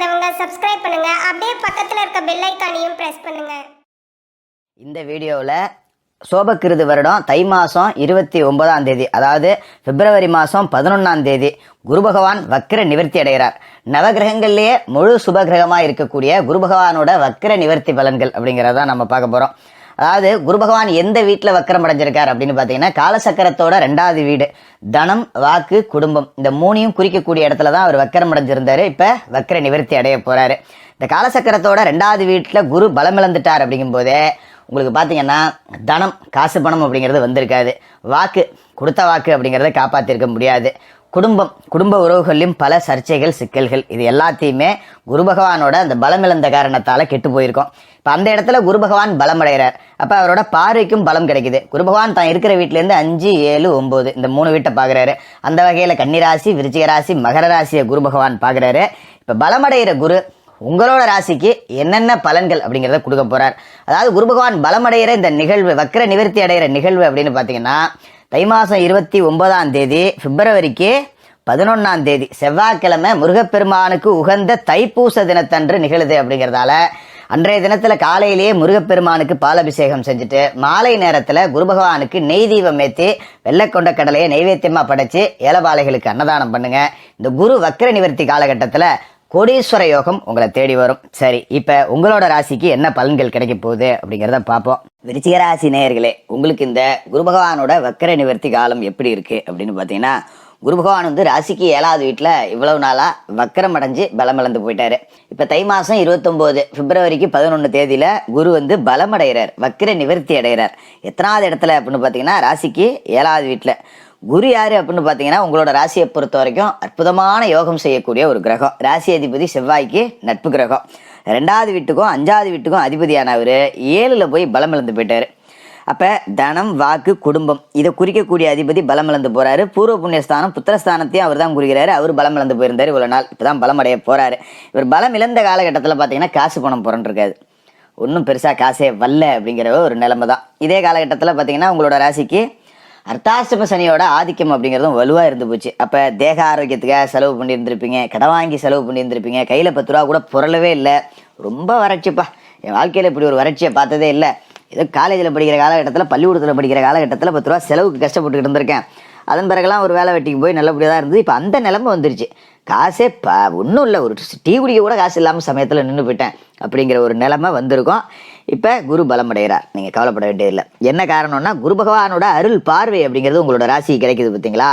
Subscribe பண்ணுங்க. அப்படியே பக்கத்தில் இருக்க பெல் ஐக்கானையும் பிரஸ் பண்ணுங்க. இந்த வீடியோவில் சோபக்கிருது வருடம் தை மாதம் இருபத்தி ஒன்பதாம் தேதி அதாவது பிப்ரவரி மாதம் பதினொன்றாம் தேதி குரு பகவான் வக்கிர நிவர்த்தி அடைகிறார். நவகிரகங்கள்லேயே முழு சுபகிரகமாக இருக்கக்கூடிய குரு பகவானோட வக்கிர நிவர்த்தி பலன்கள் அப்படிங்கிறத நம்ம பார்க்க போகிறோம் அதாவது குரு பகவான் எந்த வீட்டில் வக்கரம் அடைஞ்சிருக்கார் அப்படின்னு பார்த்தீங்கன்னா காலசக்கரத்தோட ரெண்டாவது வீடு. தனம் வாக்கு குடும்பம். இந்த மூணையும் குறிக்கக்கூடிய இடத்துல தான் அவர் வக்கரம் அடைஞ்சிருந்தார். இப்போ வக்கர நிவர்த்தி அடைய போகிறாரு இந்த காலசக்கரத்தோட ரெண்டாவது வீட்டில் குரு பலம் இழந்துட்டார் அப்படிங்கும்போதே உங்களுக்கு பார்த்தீங்கன்னா தனம் காசு பணம் அப்படிங்கிறது வந்திருக்காது. வாக்கு கொடுத்த வாக்கு அப்படிங்கிறத காப்பாற்றிருக்க முடியாது. குடும்பம் குடும்ப உறவுகளிலும் பல சர்ச்சைகள் சிக்கல்கள் இது எல்லாத்தையுமே குரு பகவானோட அந்த பலம் இழந்த காரணத்தால் கெட்டு போயிருக்கோம். இப்போ அந்த இடத்துல குரு பகவான் பலம் அடைகிறார். அப்போ அவரோட பார்வைக்கும் பலம் கிடைக்குது. குரு பகவான் தான் இருக்கிற வீட்டிலேருந்து அஞ்சு ஏழு ஒம்பது இந்த மூணு வீட்டை பார்க்குறாரு. அந்த வகையில் கன்னிராசி விருச்சிக ராசி மகர ராசியை குரு பகவான் பார்க்குறாரு. இப்போ பலமடைகிற குரு உங்களோட ராசிக்கு என்னென்ன பலன்கள் அப்படிங்கிறத கொடுக்க போறார். அதாவது குரு பகவான் பலமடைகிற இந்த நிகழ்வு வக்கர நிவர்த்தி அடைகிற நிகழ்வு அப்படின்னு பார்த்தீங்கன்னா தை மாதம் இருபத்தி ஒன்பதாம் தேதி பிப்ரவரிக்கு பதினொன்றாம் தேதி செவ்வாய்க்கிழமை முருகப்பெருமானுக்கு உகந்த தைப்பூச தினத்தன்று நிகழுது அப்படிங்கிறதால அன்றைய தினத்தில் காலையிலேயே முருகப்பெருமானுக்கு பாலபிஷேகம் செஞ்சுட்டு மாலை நேரத்தில் குரு பகவானுக்கு நெய் தீபம் ஏற்றி வெள்ளைக்கொண்ட கடலையை நைவேத்தியமாக படைச்சு ஏலபாளைகளுக்கு அன்னதானம் பண்ணுங்க. இந்த குரு வக்கர நிவர்த்தி காலகட்டத்தில் கோடீஸ்வர யோகம் உங்களை தேடி வரும். சரி இப்போ உங்களோட ராசிக்கு என்ன பலன்கள் கிடைக்க போகுது அப்படிங்கிறத பார்ப்போம். விருச்சிக ராசி நேயர்களே உங்களுக்கு இந்த குரு பகவானோட வக்கர நிவர்த்தி காலம் எப்படி இருக்கு அப்படின்னு பார்த்தீங்கன்னா குரு பகவான் வந்து ராசிக்கு ஏழாவது வீட்டில் இவ்வளவு நாளாக வக்கரம் அடைஞ்சு பலம் இழந்து போயிட்டாரு. இப்போ தை மாதம் இருபத்தொம்போது பிப்ரவரிக்கு பதினொன்று தேதியில் குரு வந்து பலம் அடைகிறார் வக்கர நிவர்த்தி அடைகிறார். எத்தனாவது இடத்துல அப்படின்னு பார்த்தீங்கன்னா ராசிக்கு ஏழாவது வீட்டில். குரு யாரு அப்படின்னு பார்த்தீங்கன்னா உங்களோட ராசியை பொறுத்த வரைக்கும் அற்புதமான யோகம் செய்யக்கூடிய ஒரு கிரகம். ராசி அதிபதி செவ்வாய்க்கு நட்பு கிரகம். ரெண்டாவது வீட்டுக்கும் அஞ்சாவது வீட்டுக்கும் அதிபதியானவர் ஏழில் போய் பலம் இழந்து போயிட்டாரு. அப்போ தனம் வாக்கு குடும்பம் இதை குறிக்கக்கூடிய அதிபதி பலம் இழந்து போகிறாரு பூர்வ புண்ணியஸ்தானம் புத்திரஸ்தானத்தையும் அவர் தான் குறிக்கிறாரு. அவர் பலம் இழந்து போயிருந்தார் இவ்வளோ நாள். இப்போ தான் பலம் அடைய போகிறாரு இவர் பலம் இழந்த காலகட்டத்தில் பார்த்தீங்கன்னா காசு பணம் புரண்டிருக்காது ஒன்றும் பெருசாக காசே வரல அப்படிங்கிற ஒரு நிலைமை தான் இதே காலகட்டத்தில் பார்த்தீங்கன்னா உங்களோட ராசிக்கு அர்த்தாஷ்டம சனியோட ஆதிக்கம் அப்படிங்கிறதும் வலுவாக இருந்து போச்சு. அப்போ தேக ஆரோக்கியத்துக்காக செலவு பண்ணியிருந்திருப்பீங்க கடன் வாங்கி செலவு பண்ணியிருந்திருப்பீங்க கையில் பத்து ரூபா கூட புரளவே இல்லை. ரொம்ப வறட்சிப்பா. என் வாழ்க்கையில் இப்படி ஒரு வறட்சியை பார்த்ததே இல்லை. ஏதோ காலேஜில் படிக்கிற காலகட்டத்தில் பள்ளிக்கூடத்தில் படிக்கிற காலகட்டத்தில் பத்து ரூபா செலவுக்கு கஷ்டப்பட்டுக்கிட்டு இருந்திருக்கேன். அதன் பிறகுலாம் ஒரு வேலை வெட்டிக்கு போய் நல்லபடியாக தான் இருந்தது. இப்போ அந்த நிலமை வந்துருச்சு. காசே ப ஒன்றும் இல்லை. ஒரு டீ குடிக்க கூட காசு இல்லாமல் சமயத்தில் நின்று போயிட்டேன் அப்படிங்கிற ஒரு நிலமை வந்திருக்கும். இப்போ குரு பலமடைகிறார். நீங்கள் கவலைப்பட வேண்டியதில்லை. என்ன காரணம்னா குரு பகவானோட அருள் பார்வை அப்படிங்கிறது உங்களோட ராசி கிடைக்குது பார்த்தீங்களா?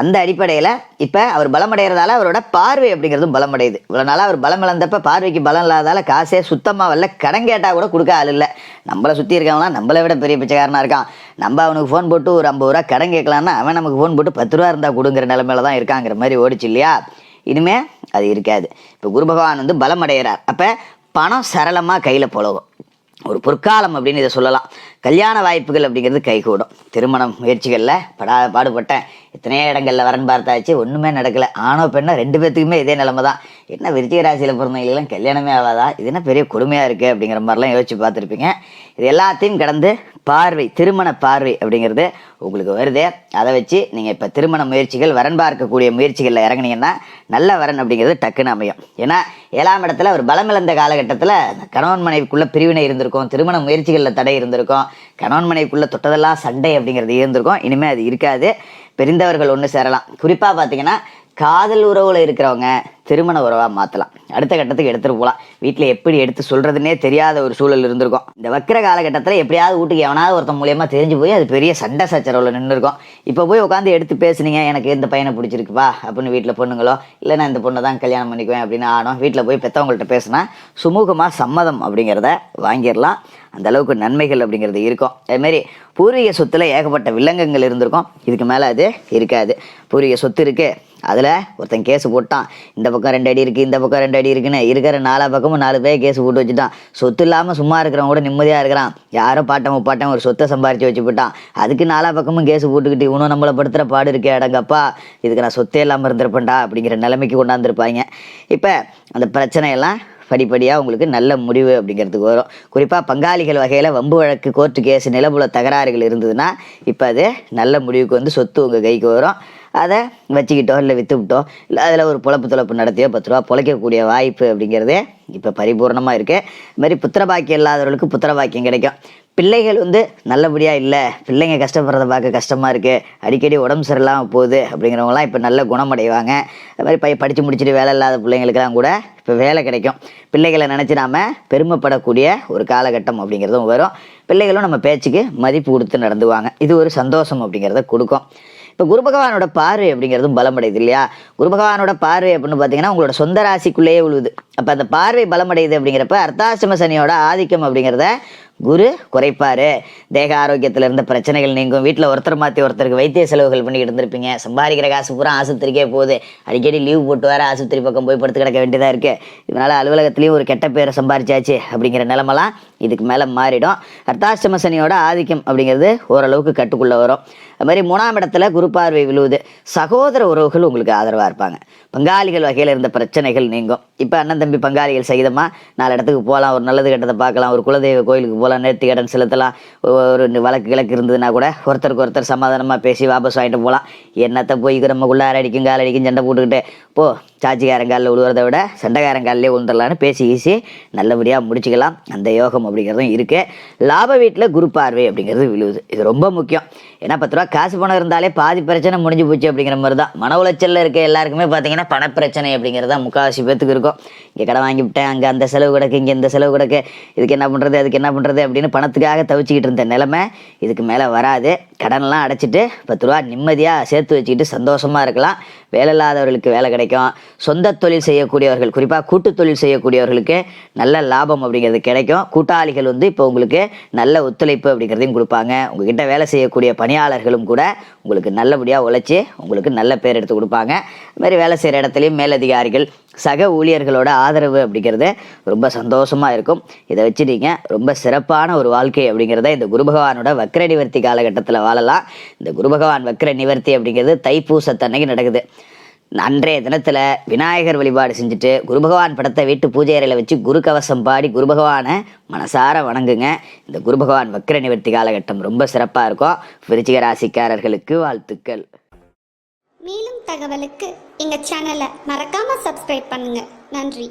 அந்த அடிப்படையில் இப்போ அவர் பலமடைகிறதால அவரோட பார்வை அப்படிங்கிறதும் பலமடையுது. இவ்வளோ நாளாக அவர் பலம் இழந்தப்ப பார்வைக்கு பலம் இல்லாதால காசே சுத்தமாக வரல. கடன் கேட்டால் கூட கொடுக்க ஆள் இல்லை. நம்மளை சுற்றி இருக்கவங்களாம் நம்மளை விட பெரிய பிச்சைக்காரனாக இருக்கான். நம்ம அவனுக்கு ஃபோன் போட்டு ஒரு ஐம்பது ரூபா கடன் கேட்கலான்னா அவன் நமக்கு ஃபோன் போட்டு பத்து ரூபா இருந்தால் கொடுங்கிற நிலமையில தான் இருக்காங்கிற மாதிரி ஓடிச்சு இல்லையா? இனிமே அது இருக்காது. இப்போ குரு பகவான் வந்து பலம் அடைகிறார் அப்போ பணம் சரளமாக கையில் புழகும் ஒரு பொற்காலம் அப்படின்னு இதை சொல்லலாம். கல்யாண வாய்ப்புகள் அப்படிங்கிறது கைகூடும். திருமணம் முயற்சிகளில் படா பாடுபட்டேன் எத்தனையோ இடங்களில் வரன் பார்த்தாச்சு ஒன்றுமே நடக்கலை. ஆணோ பெண்ணோ ரெண்டு பேத்துக்குமே இதே நிலைமை தான் என்ன விருச்சிக ராசியில் பிறந்தவங்களுக்கெல்லாம் கல்யாணமே ஆகாதா? இது என்ன பெரிய கொடுமையாக இருக்குது அப்படிங்கிற மாதிரிலாம் யோசிச்சு பார்த்துருப்பீங்க. இது எல்லாத்தையும் கடந்து பார்வை திருமண பார்வை அப்படிங்கிறது உங்களுக்கு வருது. அதை வச்சு நீங்கள் இப்போ திருமண முயற்சிகள் வரன் பார்க்கக்கூடிய முயற்சிகளில் இறங்குனீங்கன்னா நல்ல வரன் அப்படிங்கிறது டக்குன்னு அமையும். ஏன்னா ஏழாம் இடத்துல ஒரு பலம் இழந்த காலகட்டத்தில் கணவன் மனைவிக்குள்ளே பிரிவினை இருந்திருக்கும் திருமண முயற்சிகளில் தடை இருந்திருக்கும் கணவன் மனைவிக்குள்ளே தொட்டதெல்லாம் சண்டை அப்படிங்கிறது இருந்திருக்கும். இனிமேல் அது இருக்காது. பிரிந்தவர்கள் ஒன்று சேரலாம். குறிப்பாக பார்த்தீங்கன்னா காதல் உறவில் இருக்கிறவங்க திருமண உறவாக மாற்றலாம் அடுத்த கட்டத்துக்கு எடுத்துகிட்டு போகலாம் வீட்டில் எப்படி எடுத்து சொல்கிறதுனே தெரியாத ஒரு சூழல் இருந்திருக்கும். இந்த வக்கிர காலகட்டத்தில் எப்படியாவது வீட்டுக்கு எவனாவது ஒருத்தன் மூலியமாக தெரிஞ்சு போய் அது பெரிய சண்டை சச்சரவில் நின்றுருக்கும் இப்போ போய் உட்காந்து எடுத்து பேசுனீங்க எனக்கு இந்த பையனை பிடிச்சிருக்குப்பா அப்படின்னு வீட்டில் பொண்ணுங்களோ இல்லை நான் இந்த பொண்ணை தான் கல்யாணம் பண்ணிக்குவேன் அப்படின்னு ஆனோம். வீட்டில் போய் பெற்றவங்கள்ட்ட பேசினா சுமூகமாக சம்மதம் அப்படிங்கிறத வாங்கிடலாம். அந்த அளவுக்கு நன்மைகள் அப்படிங்கிறது இருக்கும். அதுமாரி பூர்வீக சொத்துல ஏகப்பட்ட வில்லங்கங்கள் இருந்திருக்கும். இதுக்கு மேலே அது இருக்காது. பூர்வீக சொத்து இருக்குது அதில் ஒருத்தன் கேஸ் போட்டான். இந்த பக்கம் பக்கம் ரெண்டு அடி இருக்குது இந்த பக்கம் ரெண்டு அடி இருக்குன்னு இருக்கிற நாலா பக்கமும் நாலு பேர் கேஸ் போட்டு வச்சுட்டான். சொத்து இல்லாமல் சும்மா இருக்கிறவங்க கூட நிம்மதியாக இருக்கிறான். யாரோ பாட்டம் முப்பாட்டம் ஒரு சொத்தை சம்பாரித்து வச்சு போட்டான். அதுக்கு நாலா பக்கமும் கேஸ் போட்டுக்கிட்டு இவனும் நம்மளை படுத்துகிற பாடு இருக்கே அடங்கப்பா இதுக்கு நான் சொத்தே இல்லாமல் இருந்திருப்பேன்டா அப்படிங்கிற நிலைமைக்கு கொண்டாந்துருப்பாங்க. இப்போ அந்த பிரச்சனையெல்லாம் படிப்படியாக உங்களுக்கு நல்ல முடிவு அப்படிங்கிறதுக்கு வரும். குறிப்பாக பங்காளிகள் வகையில் வம்பு வழக்கு கோர்ட்டு கேஸ் நிலபுல தகராறுகள் இருந்ததுன்னா இப்போ அது நல்ல முடிவுக்கு வந்து சொத்து உங்கள் கைக்கு வரும். அதை வச்சுக்கிட்டோ இல்லை விற்று இல்லை அதில் ஒரு பொழப்பு துழப்பு நடத்தியோ பத்து ரூபா பொழைக்கக்கூடிய வாய்ப்பு அப்படிங்கிறதே இப்போ பரிபூர்ணமாக இருக்குது இது மாதிரி புத்திர பாக்கியம் இல்லாதவர்களுக்கு புத்திர பாக்கியம் கிடைக்கும். பிள்ளைகள் வந்து நல்லபடியாக இல்லை பிள்ளைங்க கஷ்டப்படுறத பார்க்க கஷ்டமாக இருக்குது அடிக்கடி உடம்பு சரியில்லாமல் போகுது அப்படிங்கிறவங்களாம் இப்போ நல்ல குணமடைவாங்க. அது மாதிரி பையன் படித்து முடிச்சுட்டு வேலை இல்லாத பிள்ளைங்களுக்கெல்லாம் கூட இப்போ வேலை கிடைக்கும். பிள்ளைகளை நினச்சி நாம் பெருமைப்படக்கூடிய ஒரு காலகட்டம் அப்படிங்கிறதும் வரும். பிள்ளைகளும் நம்ம பேச்சுக்கு மதிப்பு கொடுத்து நடந்துவாங்க. இது ஒரு சந்தோஷம் அப்படிங்கிறத கொடுக்கும். இப்போ குரு பகவானோட பார்வை அப்படிங்கிறதும் பலமடையுது இல்லையா? குரு பகவானோட பார்வை அப்படின்னு பார்த்தீங்கன்னா உங்களோட சொந்த ராசிக்குள்ளேயே உழுது அப்போ அந்த பார்வை பலமடையுது அப்படிங்கிறப்ப அர்த்தாசிரம சனியோட ஆதிக்கம் அப்படிங்கிறத குரு குறைப்பாரு. தேக ஆரோக்கியத்தில் இருந்த பிரச்சனைகள் நீங்கும். வீட்டில் ஒருத்தர் மாற்றி ஒருத்தருக்கு வைத்திய செலவுகள் பண்ணிக்கிட்டு இருந்திருப்பீங்க. சம்பாதிக்கிற காசு பூரா ஆஸ்பத்திரிக்கே போகுது. அடிக்கடி லீவ் போட்டு வேறு ஆஸ்பத்திரி பக்கம் போய் படுத்து கிடக்க வேண்டியதாக இருக்குது இதனால் அலுவலகத்துலேயும் ஒரு கெட்ட பேரை சம்பாரிச்சாச்சு அப்படிங்கிற நிலமெல்லாம் இதுக்கு மேலே மாறிடும். அர்த்தாஷ்டம சனியோட ஆதிக்கம் அப்படிங்கிறது ஓரளவுக்கு கட்டுக்குள்ளே வரும். அது மாதிரி மூணாம் இடத்துல குரு பார்வை விழுவுது. சகோதர உறவுகள் உங்களுக்கு ஆதரவாக இருப்பாங்க. பங்காளிகள் வகையில் இருந்த பிரச்சனைகள் நீங்கும். இப்போ அண்ணன் தம்பி பங்காளிகள் சகிதமாக நாலு இடத்துக்கு போகலாம் ஒரு நல்லது கெட்டதை பார்க்கலாம் ஒரு குலதெய்வ கோயிலுக்கு போகலாம் நேர்த்தி கடன் செலுத்தலாம் ஒரு வழக்கு கிழக்கு இருந்ததுன்னா கூட ஒருத்தருக்கு ஒருத்தர் சமாதானமாக பேசி வாபஸ் வாங்கிட்டு போகலாம். என்னத்தை போய் உள்ளார அடிக்கும் கால் அடிக்கும் சண்டை போட்டுக்கிட்டு போ. சாச்சிக்காரங்காலில் விழுவுறதை விட சண்டைக்காரங்காலே விழுந்துடலான்னு பேசி ஈசி நல்லபடியாக முடிச்சுக்கலாம். அந்த யோகம் அப்படிங்கிறதும் இருக்குது லாப வீட்டில் குரு பார்வை அப்படிங்கிறது விழுவுது. இது ரொம்ப முக்கியம். ஏன்னா பத்து ரூபா காசு பணம் இருந்தாலே பாதி பிரச்சனை முடிஞ்சு போச்சு அப்படிங்கிற மாதிரி தான் மன உளைச்சலில் இருக்க எல்லாருக்குமே பார்த்தீங்கன்னா பணப்பிரச்சனை அப்படிங்கிறது தான் முக்கால்வாசி பேத்துக்கு இருக்கும். இங்கே கடை வாங்கி விட்டேன் அங்கே அந்த செலவு கிடக்கு இங்கே இந்த செலவு கிடக்கு இதுக்கு என்ன பண்ணுறது அதுக்கு என்ன பண்ணுறது அப்படின்னு பணத்துக்காக தவிச்சிக்கிட்டு இருந்த நிலைமை இதுக்கு மேலே வராது. கடன்லாம் அடைச்சிட்டு பத்து ரூபா நிம்மதியாக சேர்த்து வச்சுக்கிட்டு சந்தோஷமாக இருக்கலாம். வேலை இல்லாதவர்களுக்கு வேலை கிடைக்கும். சொந்த தொழில் செய்யக்கூடியவர்கள் குறிப்பாக கூட்டு தொழில் செய்யக்கூடியவர்களுக்கு நல்ல லாபம் அப்படிங்கிறது கிடைக்கும். கூட்டாளிகள் வந்து இப்போ உங்களுக்கு நல்ல ஒத்துழைப்பு அப்படிங்கிறதையும் கொடுப்பாங்க. உங்ககிட்ட வேலை செய்யக்கூடிய பணியாளர்களும் கூட உங்களுக்கு நல்லபடியாக உழைச்சி உங்களுக்கு நல்ல பேர் எடுத்து கொடுப்பாங்க. அதுமாதிரி வேலை செய்கிற இடத்துலையும் மேலதிகாரிகள் சக ஊழியர்களோட ஆதரவு அப்படிங்கிறது ரொம்ப சந்தோஷமாக இருக்கும். இதை வச்சு நீங்கள் ரொம்ப சிறப்பான ஒரு வாழ்க்கை அப்படிங்கிறத இந்த குரு பகவானோட வக்ர நிவர்த்தி காலகட்டத்தில் வாழலாம் இந்த குரு பகவான் வக்கர நிவர்த்தி அப்படிங்கிறது தைப்பூசத்தன்னைக்கு நடக்குது. அன்றைய தினத்தில் விநாயகர் வழிபாடு செஞ்சுட்டு குரு பகவான் படத்தை வீட்டு பூஜை அறையில் வச்சு குரு கவசம் பாடி குரு பகவானை மனசார வணங்குங்க. இந்த குரு பகவான் வக்கர நிவர்த்தி காலகட்டம் ரொம்ப சிறப்பாக இருக்கும். விருச்சிக ராசிக்காரர்களுக்கு வாழ்த்துக்கள். மேலும் தகவலுக்கு எங்கள் சேனலை மறக்காமல் சப்ஸ்கிரைப் பண்ணுங்கள் நன்றி.